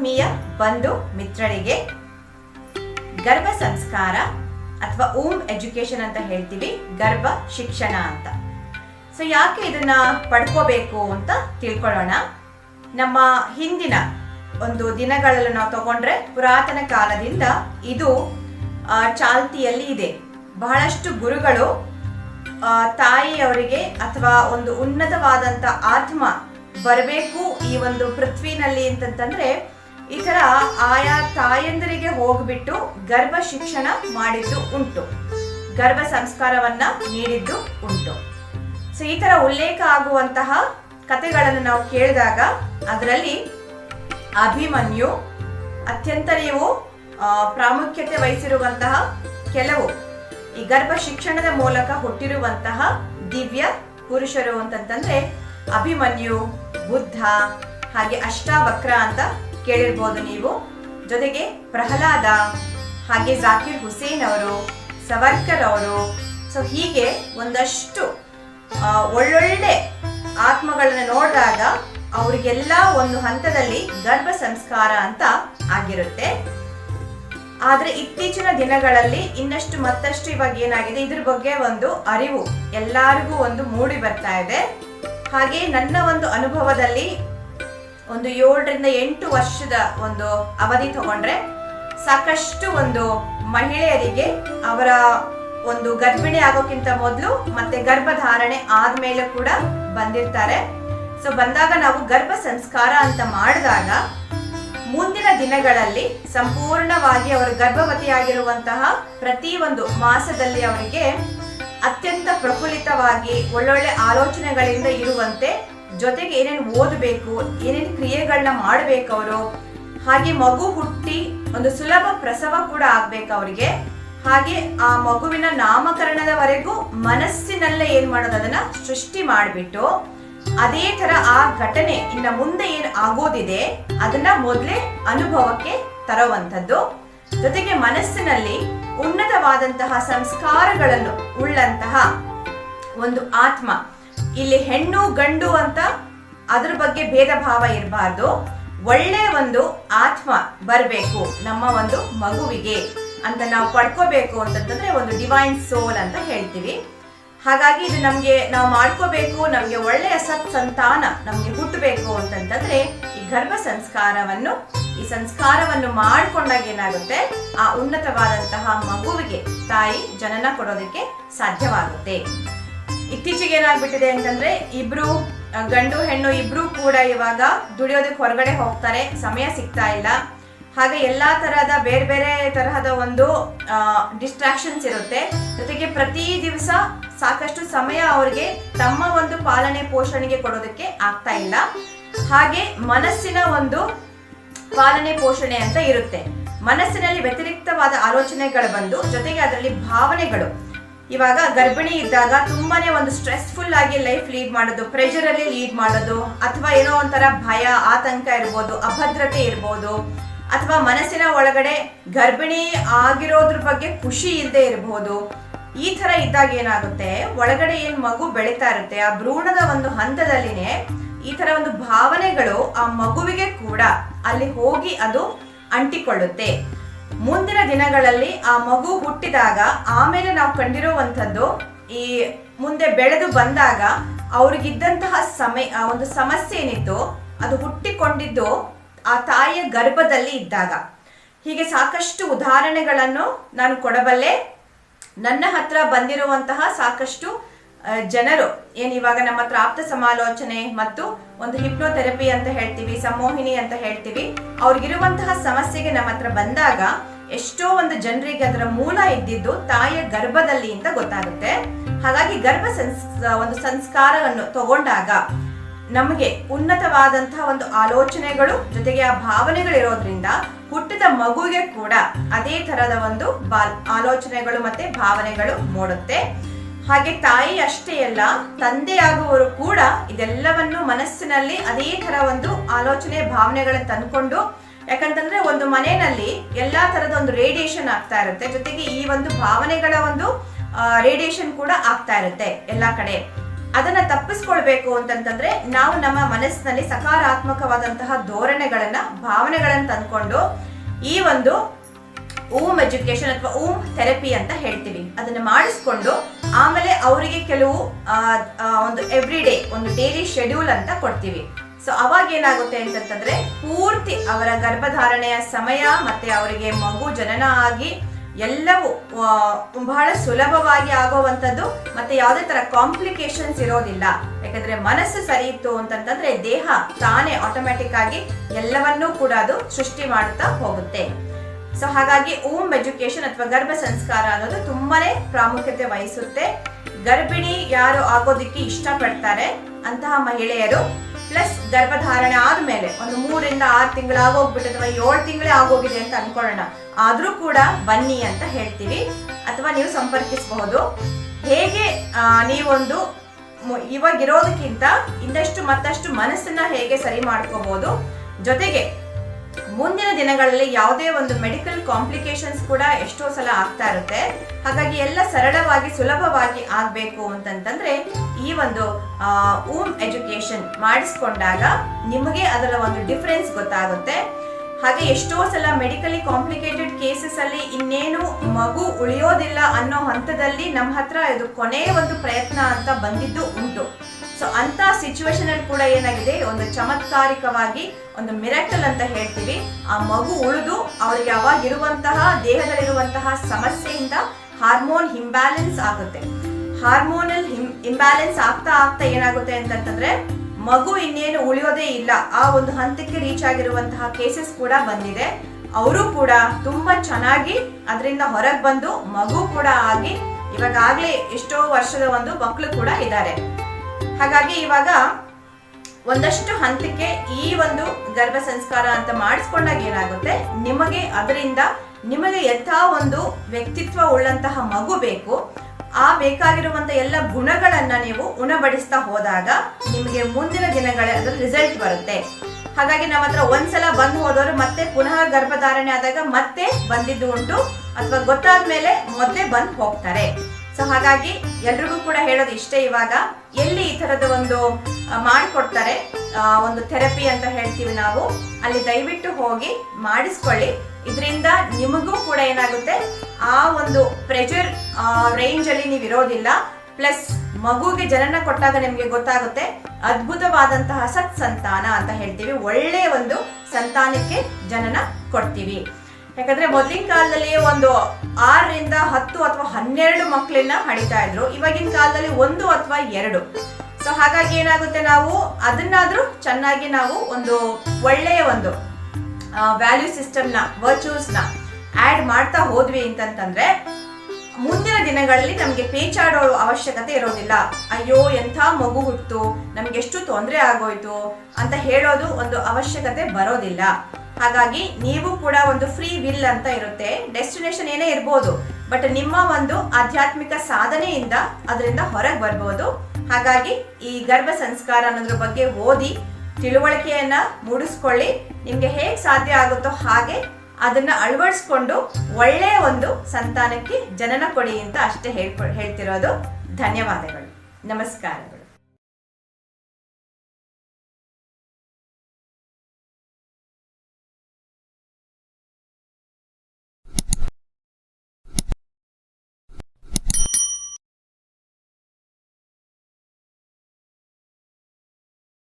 ಆತ್ಮೀಯ ಬಂಧು ಮಿತ್ರರಿಗೆ ಗರ್ಭ ಸಂಸ್ಕಾರ ಅಥವಾ ಓಮ್ ಎಜುಕೇಶನ್ ಅಂತ ಹೇಳ್ತೀವಿ, ಗರ್ಭ ಶಿಕ್ಷಣ ಅಂತ. ಸೊ ಯಾಕೆ ಇದನ್ನ ಪಡ್ಕೋಬೇಕು ಅಂತ ತಿಳ್ಕೊಳ್ಳೋಣ. ನಮ್ಮ ಹಿಂದಿನ ಒಂದು ದಿನಗಳಲ್ಲಿ ನಾವು ತಗೊಂಡ್ರೆ ಪುರಾತನ ಕಾಲದಿಂದ ಇದು ಚಾಲ್ತಿಯಲ್ಲಿ ಇದೆ. ಬಹಳಷ್ಟು ಗುರುಗಳು ತಾಯಿಯವರಿಗೆ ಅಥವಾ ಒಂದು ಉನ್ನತವಾದಂತ ಆತ್ಮ ಬರಬೇಕು ಈ ಒಂದು ಪೃಥ್ವಿನಲ್ಲಿ ಅಂತಂತಂದ್ರೆ ಈ ತರ ಆಯಾ ತಾಯಂದರಿಗೆ ಹೋಗ್ಬಿಟ್ಟು ಗರ್ಭ ಶಿಕ್ಷಣ ಮಾಡಿದ್ದು ಉಂಟು. ಗರ್ಭ ಸಂಸ್ಕಾರವನ್ನ ನೀಡಿದ್ದು ಉಂಟು. ಸೊ ಈ ತರ ಉಲ್ಲೇಖ ಆಗುವಂತಹ ಕಥೆಗಳನ್ನು ನಾವು ಕೇಳಿದಾಗ ಅದರಲ್ಲಿ ಅಭಿಮನ್ಯು ಅತ್ಯಂತ ನೀವು ಪ್ರಾಮುಖ್ಯತೆ ವಹಿಸಿರುವಂತಹ ಕೆಲವು ಈ ಗರ್ಭ ಶಿಕ್ಷಣದ ಮೂಲಕ ಹುಟ್ಟಿರುವಂತಹ ದಿವ್ಯ ಪುರುಷರು ಅಂತಂತಂದ್ರೆ ಅಭಿಮನ್ಯು, ಬುದ್ಧ ಹಾಗೆ ಅಷ್ಟಾವಕ್ರ ಅಂತ ಕೇಳಿರ್ಬೋದು ನೀವು. ಜೊತೆಗೆ ಪ್ರಹ್ಲಾದ ಹಾಗೆ ಜಾಕಿರ್ ಹುಸೇನ್ ಅವರು, ಸವರ್ಕರ್ ಅವರು, ಸೊ ಹೀಗೆ ಒಂದಷ್ಟು ಒಳ್ಳೊಳ್ಳೆ ಆತ್ಮಗಳನ್ನು ನೋಡಿದಾಗ ಅವರಿಗೆಲ್ಲ ಒಂದು ಹಂತದಲ್ಲಿ ಗರ್ಭ ಸಂಸ್ಕಾರ ಅಂತ ಆಗಿರುತ್ತೆ. ಆದರೆ ಇತ್ತೀಚಿನ ದಿನಗಳಲ್ಲಿ ಇನ್ನಷ್ಟು ಮತ್ತಷ್ಟು ಇವಾಗ ಏನಾಗಿದೆ, ಇದ್ರ ಬಗ್ಗೆ ಒಂದು ಅರಿವು ಎಲ್ಲರಿಗೂ ಒಂದು ಮೂಡಿ ಬರ್ತಾ ಇದೆ. ಹಾಗೆ ನನ್ನ ಒಂದು ಅನುಭವದಲ್ಲಿ ಒಂದು ಏಳರಿಂದ ಎಂಟು ವರ್ಷದ ಒಂದು ಅವಧಿ ತಗೊಂಡ್ರೆ ಸಾಕಷ್ಟು ಒಂದು ಮಹಿಳೆಯರಿಗೆ ಅವರ ಒಂದು ಗರ್ಭಿಣಿ ಆಗೋಕ್ಕಿಂತ ಮೊದಲು ಮತ್ತೆ ಗರ್ಭಧಾರಣೆ ಆದ್ಮೇಲೆ ಕೂಡ ಬಂದಿರ್ತಾರೆ. ಸೊ ಬಂದಾಗ ನಾವು ಗರ್ಭ ಸಂಸ್ಕಾರ ಅಂತ ಮಾಡಿದಾಗ ಮುಂದಿನ ದಿನಗಳಲ್ಲಿ ಸಂಪೂರ್ಣವಾಗಿ ಅವರು ಗರ್ಭವತಿಯಾಗಿರುವಂತಹ ಪ್ರತಿ ಒಂದು ಮಾಸದಲ್ಲಿ ಅವರಿಗೆ ಅತ್ಯಂತ ಪ್ರಫುಲ್ಲಿತವಾಗಿ ಒಳ್ಳೊಳ್ಳೆ ಆಲೋಚನೆಗಳಿಂದ ಇರುವಂತೆ ಜೊತೆಗೆ ಏನೇನು ಓದಬೇಕು, ಏನೇನು ಕ್ರಿಯೆಗಳನ್ನ ಮಾಡಬೇಕು ಅವರು, ಹಾಗೆ ಮಗು ಹುಟ್ಟಿ ಒಂದು ಸುಲಭ ಪ್ರಸವ ಕೂಡ ಆಗ್ಬೇಕು ಅವರಿಗೆ. ಹಾಗೆ ಆ ಮಗುವಿನ ನಾಮಕರಣದವರೆಗೂ ಮನಸ್ಸಿನಲ್ಲೇ ಏನ್ ಮಾಡೋದು, ಅದನ್ನ ಸೃಷ್ಟಿ ಮಾಡಿಬಿಟ್ಟು ಅದೇ ತರ ಆ ಘಟನೆ ಇನ್ನ ಮುಂದೆ ಏನ್ ಆಗೋದಿದೆ, ಅದನ್ನ ಮೊದಲೇ ಅನುಭವಕ್ಕೆ ತರುವಂತದ್ದು ಜೊತೆಗೆ ಮನಸ್ಸಿನಲ್ಲಿ ಉನ್ನತವಾದಂತಹ ಸಂಸ್ಕಾರಗಳನ್ನು ಉಳ್ಳಂತಹ ಒಂದು ಆತ್ಮ. ಇಲ್ಲಿ ಹೆಣ್ಣು ಗಂಡು ಅಂತ ಅದ್ರ ಬಗ್ಗೆ ಭೇದ ಭಾವ ಇರಬಾರ್ದು. ಒಳ್ಳೆ ಒಂದು ಆತ್ಮ ಬರಬೇಕು ನಮ್ಮ ಒಂದು ಮಗುವಿಗೆ ಅಂತ ನಾವು ಪಡ್ಕೋಬೇಕು ಅಂತಂದ್ರೆ ಒಂದು ಡಿವೈನ್ ಸೋಲ್ ಅಂತ ಹೇಳ್ತೀವಿ. ಹಾಗಾಗಿ ಇದು ನಮ್ಗೆ ನಾವು ಮಾಡ್ಕೋಬೇಕು, ನಮ್ಗೆ ಒಳ್ಳೆಯ ಸತ್ ಸಂತಾನ ನಮ್ಗೆ ಹುಟ್ಟಬೇಕು ಅಂತಂತಂದ್ರೆ ಈ ಗರ್ಭ ಸಂಸ್ಕಾರವನ್ನು, ಈ ಸಂಸ್ಕಾರವನ್ನು ಮಾಡ್ಕೊಂಡಾಗ ಏನಾಗುತ್ತೆ? ಆ ಉನ್ನತವಾದಂತಹ ಮಗುವಿಗೆ ತಾಯಿ ಜನನ ಕೊಡೋದಕ್ಕೆ ಸಾಧ್ಯವಾಗುತ್ತೆ. ಇತ್ತೀಚೆಗೆ ಏನಾಗ್ಬಿಟ್ಟಿದೆ ಅಂತಂದ್ರೆ ಇಬ್ರು ಗಂಡು ಹೆಣ್ಣು ಇಬ್ರು ಕೂಡ ಇವಾಗ ದುಡಿಯೋದಕ್ಕೆ ಹೊರಗಡೆ ಹೋಗ್ತಾರೆ. ಸಮಯ ಸಿಗ್ತಾ ಇಲ್ಲ. ಹಾಗೆ ಎಲ್ಲಾ ತರಹದ ಬೇರೆ ಬೇರೆ ತರಹದ ಒಂದು ಡಿಸ್ಟ್ರಾಕ್ಷನ್ಸ್ ಇರುತ್ತೆ. ಜೊತೆಗೆ ಪ್ರತಿ ದಿವಸ ಸಾಕಷ್ಟು ಸಮಯ ಅವರಿಗೆ ತಮ್ಮ ಒಂದು ಪಾಲನೆ ಪೋಷಣೆಗೆ ಕೊಡೋದಕ್ಕೆ ಆಗ್ತಾ ಇಲ್ಲ. ಹಾಗೆ ಮನಸ್ಸಿನ ಒಂದು ಪಾಲನೆ ಪೋಷಣೆ ಅಂತ ಇರುತ್ತೆ. ಮನಸ್ಸಿನಲ್ಲಿ ವ್ಯತಿರಿಕ್ತವಾದ ಆಲೋಚನೆಗಳು ಬಂದು, ಜೊತೆಗೆ ಅದರಲ್ಲಿ ಭಾವನೆಗಳು. ಇವಾಗ ಗರ್ಭಿಣಿ ಇದ್ದಾಗ ತುಂಬಾನೇ ಒಂದು ಸ್ಟ್ರೆಸ್ಫುಲ್ ಆಗಿ ಲೈಫ್ ಲೀಡ್ ಮಾಡೋದು ಪ್ರೆಷರ್ ಅಲ್ಲಿ ಲೀಡ್ ಮಾಡೋದು, ಅಥವಾ ಏನೋ ಒಂಥರ ಭಯ, ಆತಂಕ ಇರ್ಬೋದು, ಅಭದ್ರತೆ ಇರ್ಬೋದು, ಅಥವಾ ಮನಸ್ಸಿನ ಒಳಗಡೆ ಗರ್ಭಿಣಿ ಆಗಿರೋದ್ರ ಬಗ್ಗೆ ಖುಷಿ ಇಲ್ಲದೆ ಇರಬಹುದು ಈ ತರ ಇದ್ದಾಗ ಏನಾಗುತ್ತೆ? ಒಳಗಡೆ ಏನ್ ಮಗು ಬೆಳೀತಾ ಇರುತ್ತೆ, ಆ ಭ್ರೂಣದ ಒಂದು ಹಂತದಲ್ಲಿನೇ ಈ ತರ ಒಂದು ಭಾವನೆಗಳು ಆ ಮಗುವಿಗೆ ಕೂಡ ಅಲ್ಲಿ ಹೋಗಿ ಅದು ಅಂಟಿಕೊಳ್ಳುತ್ತೆ. ಮುಂದಿನ ದಿನಗಳಲ್ಲಿ ಆ ಮಗು ಹುಟ್ಟಿದಾಗ ಆಮೇಲೆ ನಾವು ಕಂಡಿರುವಂಥದ್ದು ಈ ಮುಂದೆ ಬೆಳೆದು ಬಂದಾಗ ಅವ್ರಿಗಿದ್ದಂತಹ ಸಮಯ ಒಂದು ಸಮಸ್ಯೆ ಏನಿತ್ತು, ಅದು ಹುಟ್ಟಿಕೊಂಡಿದ್ದು ಆ ತಾಯಿಯ ಗರ್ಭದಲ್ಲಿ ಇದ್ದಾಗ. ಹೀಗೆ ಸಾಕಷ್ಟು ಉದಾಹರಣೆಗಳನ್ನು ನಾನು ಕೊಡಬಲ್ಲೆ. ನನ್ನ ಹತ್ರ ಬಂದಿರುವಂತಹ ಸಾಕಷ್ಟು ಜನರು ಏನ್ ಇವಾಗ ನಮ್ಮ ಆಪ್ತ ಸಮಾಲೋಚನೆ ಮತ್ತು ಒಂದು ಹಿಪ್ನೋಥೆರಪಿ ಅಂತ ಹೇಳ್ತೀವಿ, ಸಮೋಹಿನಿ ಅಂತ ಹೇಳ್ತೀವಿ. ಅವ್ರಿಗಿರುವಂತಹ ಸಮಸ್ಯೆಗೆ ನಮ್ಮ ಹತ್ರ ಬಂದಾಗ ಎಷ್ಟೋ ಒಂದು ಜನರಿಗೆ ಅದರ ಮೂಲ ಇದ್ದಿದ್ದು ತಾಯಿಯ ಗರ್ಭದಲ್ಲಿ ಅಂತ ಗೊತ್ತಾಗುತ್ತೆ. ಹಾಗಾಗಿ ಗರ್ಭ ಸಂಸ್, ಒಂದು ಸಂಸ್ಕಾರವನ್ನು ತಗೊಂಡಾಗ ನಮಗೆ ಉನ್ನತವಾದಂತಹ ಒಂದು ಆಲೋಚನೆಗಳು ಜೊತೆಗೆ ಆ ಭಾವನೆಗಳು ಇರೋದ್ರಿಂದ ಹುಟ್ಟಿದ ಮಗುವಿಗೆ ಕೂಡ ಅದೇ ತರದ ಒಂದು ಬಾ ಆಲೋಚನೆಗಳು ಮತ್ತೆ ಭಾವನೆಗಳು ಮೂಡುತ್ತೆ. ಹಾಗೆ ತಾಯಿ ಅಷ್ಟೇ ಅಲ್ಲ, ತಂದೆಯಾಗುವವರು ಕೂಡ ಇದೆಲ್ಲವನ್ನು ಮನಸ್ಸಿನಲ್ಲಿ ಅದೇ ತರ ಒಂದು ಆಲೋಚನೆ, ಭಾವನೆಗಳನ್ನ ತಂದ್ಕೊಂಡು, ಯಾಕಂತಂದ್ರೆ ಒಂದು ಮನೆಯಲ್ಲಿ ಎಲ್ಲಾ ತರದ ಒಂದು ರೇಡಿಯೇಷನ್ ಆಗ್ತಾ ಇರುತ್ತೆ. ಜೊತೆಗೆ ಈ ಒಂದು ಭಾವನೆಗಳ ಒಂದು ರೇಡಿಯೇಷನ್ ಕೂಡ ಆಗ್ತಾ ಇರುತ್ತೆ ಎಲ್ಲಾ ಕಡೆ. ಅದನ್ನ ತಪ್ಪಿಸ್ಕೊಳ್ಬೇಕು ಅಂತಂತಂದ್ರೆ ನಾವು ನಮ್ಮ ಮನಸ್ಸಿನಲ್ಲಿ ಸಕಾರಾತ್ಮಕವಾದಂತಹ ಧೋರಣೆಗಳನ್ನ, ಭಾವನೆಗಳನ್ನ ತಂದ್ಕೊಂಡು ಈ ಒಂದು ಓಮ್ ಎಜುಕೇಶನ್ ಅಥವಾ ಓಮ್ ಥೆರಪಿ ಅಂತ ಹೇಳ್ತೀವಿ. ಅದನ್ನ ಮಾಡಿಸ್ಕೊಂಡು ಆಮೇಲೆ ಅವರಿಗೆ ಕೆಲವು ಒಂದು ಎವ್ರಿ ಡೇ ಒಂದು ಡೈಲಿ ಶೆಡ್ಯೂಲ್ ಅಂತ ಕೊಡ್ತೀವಿ. ಸೊ ಅವಾಗ ಏನಾಗುತ್ತೆ ಅಂತಂತಂದ್ರೆ ಪೂರ್ತಿ ಅವರ ಗರ್ಭಧಾರಣೆಯ ಸಮಯ ಮತ್ತೆ ಅವರಿಗೆ ಮಗು ಜನನ ಆಗಿ ಎಲ್ಲವೂ ಬಹಳ ಸುಲಭವಾಗಿ ಆಗುವಂಥದ್ದು ಮತ್ತೆ ಯಾವುದೇ ತರ ಕಾಂಪ್ಲಿಕೇಶನ್ಸ್ ಇರೋದಿಲ್ಲ. ಯಾಕಂದ್ರೆ ಮನಸ್ಸು ಸರಿ ಇತ್ತು ಅಂತಂತಂದ್ರೆ ದೇಹ ತಾನೇ ಆಟೋಮ್ಯಾಟಿಕ್ ಆಗಿ ಎಲ್ಲವನ್ನೂ ಕೂಡ ಅದು ಸೃಷ್ಟಿ ಮಾಡುತ್ತಾ ಹೋಗುತ್ತೆ. ಸೊ ಹಾಗಾಗಿ ಓಮ್ ಎಜುಕೇಶನ್ ಅಥವಾ ಗರ್ಭ ಸಂಸ್ಕಾರ ಅನ್ನೋದು ತುಂಬಾನೇ ಪ್ರಾಮುಖ್ಯತೆ ವಹಿಸುತ್ತೆ. ಗರ್ಭಿಣಿ ಯಾರು ಆಗೋದಿಕ್ಕೆ ಇಷ್ಟಪಡ್ತಾರೆ ಅಂತಹ ಮಹಿಳೆಯರು, ಪ್ಲಸ್ ಗರ್ಭಧಾರಣೆ ಆದ್ಮೇಲೆ ಒಂದು ಮೂರಿಂದ ಆರು ತಿಂಗಳು ಆಗೋಗ್ಬಿಟ್ಟು ಅಥವಾ ಏಳು ತಿಂಗಳೇ ಆಗೋಗಿದೆ ಅಂತ ಅನ್ಕೊಳ್ಳೋಣ. ಆದ್ರೂ ಕೂಡ ಬನ್ನಿ ಅಂತ ಹೇಳ್ತೀವಿ. ಅಥವಾ ನೀವು ಸಂಪರ್ಕಿಸಬಹುದು. ಹೇಗೆ ನೀವೊಂದು ಇವಾಗಿರೋದಕ್ಕಿಂತ ಇನ್ನಷ್ಟು ಮತ್ತಷ್ಟು ಮನಸ್ಸನ್ನ ಹೇಗೆ ಸರಿ ಮಾಡ್ಕೋಬಹುದು. ಜೊತೆಗೆ ದಿನಗಳಲ್ಲಿ ಯಾವುದೇ ಒಂದು ಮೆಡಿಕಲ್ ಕಾಂಪ್ಲಿಕೇಶನ್ಸ್ ಕೂಡ ಎಷ್ಟೋ ಸಲ ಆಗ್ತಾ ಇರುತ್ತೆ. ಹಾಗಾಗಿ ಎಲ್ಲ ಸರಳವಾಗಿ, ಸುಲಭವಾಗಿ ಆಗಬೇಕು ಅಂತಂತಂದ್ರೆ ಈ ಒಂದು ಊಮ್ ಎಜುಕೇಶನ್ ಮಾಡಿಸ್ಕೊಂಡಾಗ ನಿಮಗೆ ಅದರ ಒಂದು ಡಿಫ್ರೆನ್ಸ್ ಗೊತ್ತಾಗುತ್ತೆ. ಹಾಗೆ ಎಷ್ಟೋ ಸಲ ಮೆಡಿಕಲಿ ಕಾಂಪ್ಲಿಕೇಟೆಡ್ ಕೇಸಸ್ ಅಲ್ಲಿ ಇನ್ನೇನು ಮಗು ಉಳಿಯೋದಿಲ್ಲ ಅನ್ನೋ ಹಂತದಲ್ಲಿ ನಮ್ಮ ಹತ್ರ ಇದು ಕೊನೆಯ ಒಂದು ಪ್ರಯತ್ನ ಅಂತ ಬಂದಿದ್ದು ಉಂಟು. ಸೊ ಅಂತ ಸಿಚುವೇಶನ್ ಅಲ್ಲಿ ಕೂಡ ಏನಾಗಿದೆ? ಒಂದು ಚಮತ್ಕಾರಿಕವಾಗಿ ಒಂದು ಮಿರಾಕಲ್ ಅಂತ ಹೇಳ್ತೀವಿ. ಆ ಮಗು ಉಳಿದು ಅವರಿಗೆ ಅವಾಗಿರುವಂತಹ ದೇಹದಲ್ಲಿರುವಂತಹ ಸಮಸ್ಯೆಯಿಂದ ಹಾರ್ಮೋನ್ ಇಂಬ್ಯಾಲೆನ್ಸ್ ಆಗುತ್ತೆ. ಹಾರ್ಮೋನಲ್ ಇಂಬ್ಯಾಲೆನ್ಸ್ ಆಗ್ತಾ ಆಗ್ತಾ ಏನಾಗುತ್ತೆ ಅಂತಂತಂದ್ರೆ, ಮಗು ಇನ್ನೇನು ಉಳಿಯೋದೇ ಇಲ್ಲ. ಆ ಒಂದು ಹಂತಕ್ಕೆ ರೀಚ್ ಆಗಿರುವಂತಹ ಕೇಸಸ್ ಕೂಡ ಬಂದಿದೆ. ಅವರು ಕೂಡ ತುಂಬಾ ಚೆನ್ನಾಗಿ ಅದರಿಂದ ಹೊರಗೆ ಬಂದು ಮಗು ಕೂಡ ಆಗಿ ಇವಾಗಾಗ್ಲೇ ಎಷ್ಟೋ ವರ್ಷದ ಒಂದು ಮಕ್ಕಳು ಕೂಡ ಇದ್ದಾರೆ. ಹಾಗಾಗಿ ಇವಾಗ ಒಂದಷ್ಟು ಹಂತಕ್ಕೆ ಈ ಒಂದು ಗರ್ಭ ಸಂಸ್ಕಾರ ಅಂತ ಮಾಡಿಸ್ಕೊಂಡಾಗ ಏನಾಗುತ್ತೆ? ನಿಮಗೆ ಅದರಿಂದ ನಿಮಗೆ ಎಂಥ ಒಂದು ವ್ಯಕ್ತಿತ್ವ ಉಳ್ಳಂತಹ ಮಗು ಬೇಕು. ಆ ಬೇಕಾಗಿರುವಂತ ಎಲ್ಲ ಗುಣಗಳನ್ನ ನೀವು ಉಣಬಡಿಸ್ತಾ ಹೋದಾಗ ನಿಮಗೆ ಮುಂದಿನ ದಿನಗಳ ಅದರ ರಿಸಲ್ಟ್ ಬರುತ್ತೆ. ಹಾಗಾಗಿ ನಮ್ಮ ಹತ್ರ ಒಂದ್ಸಲ ಬಂದು ಹೋದವರು ಮತ್ತೆ ಪುನಃ ಗರ್ಭಧಾರಣೆ ಆದಾಗ ಮತ್ತೆ ಬಂದಿದ್ದು ಉಂಟು. ಅಥವಾ ಗೊತ್ತಾದ್ಮೇಲೆ ಮೊದಲೇ ಬಂದು ಹೋಗ್ತಾರೆ. ಸೊ ಹಾಗಾಗಿ ಎಲ್ರಿಗೂ ಕೂಡ ಹೇಳೋದು ಇಷ್ಟೇ ಇವಾಗ, ಎಲ್ಲಿ ಈ ತರದ ಒಂದು ಮಾಡಿಕೊಡ್ತಾರೆ ಒಂದು ಥೆರಪಿ ಅಂತ ಹೇಳ್ತೀವಿ ನಾವು, ಅಲ್ಲಿ ದಯವಿಟ್ಟು ಹೋಗಿ ಮಾಡಿಸ್ಕೊಳ್ಳಿ. ಇದರಿಂದ ನಿಮಗೂ ಕೂಡ ಏನಾಗುತ್ತೆ, ಆ ಒಂದು ಪ್ರೆಷರ್ ರೇಂಜ್ ಅಲ್ಲಿ ನೀವು ಇರೋದಿಲ್ಲ. ಪ್ಲಸ್ ಮಗುಗೆ ಜನನ ಕೊಟ್ಟಾಗ ನಿಮ್ಗೆ ಗೊತ್ತಾಗುತ್ತೆ, ಅದ್ಭುತವಾದಂತಹ ಸತ್ ಸಂತಾನ ಅಂತ ಹೇಳ್ತೀವಿ. ಒಳ್ಳೆಯ ಒಂದು ಸಂತಾನಕ್ಕೆ ಜನನ ಕೊಡ್ತೀವಿ. ಯಾಕಂದ್ರೆ ಮೊದಲಿನ ಕಾಲದಲ್ಲಿ ಒಂದು ಆರರಿಂದ ಹತ್ತು ಅಥವಾ ಹನ್ನೆರಡು ಮಕ್ಕಳನ್ನ ಹಡಿತಾ ಇದ್ರು. ಇವಾಗಿನ ಕಾಲದಲ್ಲಿ ಒಂದು ಅಥವಾ ಎರಡು. ಸೊ ಹಾಗಾಗಿ ಏನಾಗುತ್ತೆ ನಾವು ಅದನ್ನಾದ್ರೂ ಚೆನ್ನಾಗಿ ನಾವು ಒಂದು ಒಳ್ಳೆಯ ಒಂದು ವ್ಯಾಲ್ಯೂ ಸಿಸ್ಟಮ್ನ ವರ್ಚೂಸ್ನ ಆ್ಯಡ್ ಮಾಡ್ತಾ ಹೋದ್ವಿ ಅಂತಂತಂದ್ರೆ ಮುಂದಿನ ದಿನಗಳಲ್ಲಿ ನಮಗೆ ಪೇಚಾಡೋ ಅವಶ್ಯಕತೆ ಇರೋದಿಲ್ಲ. ಅಯ್ಯೋ, ಎಂಥ ಮಗು ಹುಟ್ಟು, ನಮ್ಗೆ ಎಷ್ಟು ತೊಂದರೆ ಆಗೋಯ್ತು ಅಂತ ಹೇಳೋದು ಒಂದು ಅವಶ್ಯಕತೆ ಬರೋದಿಲ್ಲ. ಹಾಗಾಗಿ ನೀವು ಕೂಡ ಒಂದು ಫ್ರೀ ವಿಲ್ ಅಂತ ಇರುತ್ತೆ. ಡೆಸ್ಟಿನೇಷನ್ ಏನೇ ಇರ್ಬೋದು ಬಟ್ ನಿಮ್ಮ ಒಂದು ಆಧ್ಯಾತ್ಮಿಕ ಸಾಧನೆಯಿಂದ ಅದರಿಂದ ಹೊರಗೆ ಬರ್ಬೋದು. ಹಾಗಾಗಿ ಈ ಗರ್ಭ ಸಂಸ್ಕಾರ ಅನ್ನೋದ್ರ ಬಗ್ಗೆ ಓದಿ, ತಿಳುವಳಿಕೆಯನ್ನ ಮೂಡಿಸ್ಕೊಳ್ಳಿ. ನಿಮ್ಗೆ ಹೇಗೆ ಸಾಧ್ಯ ಆಗುತ್ತೋ ಹಾಗೆ ಅದನ್ನ ಅಳವಡಿಸ್ಕೊಂಡು ಒಳ್ಳೆಯ ಒಂದು ಸಂತಾನಕ್ಕೆ ಜನನ ಕೊಡಿ ಅಂತ ಅಷ್ಟೇ ಹೇಳ್ಕೊ ಹೇಳ್ತಿರೋದು. ಧನ್ಯವಾದಗಳು. ನಮಸ್ಕಾರಗಳು.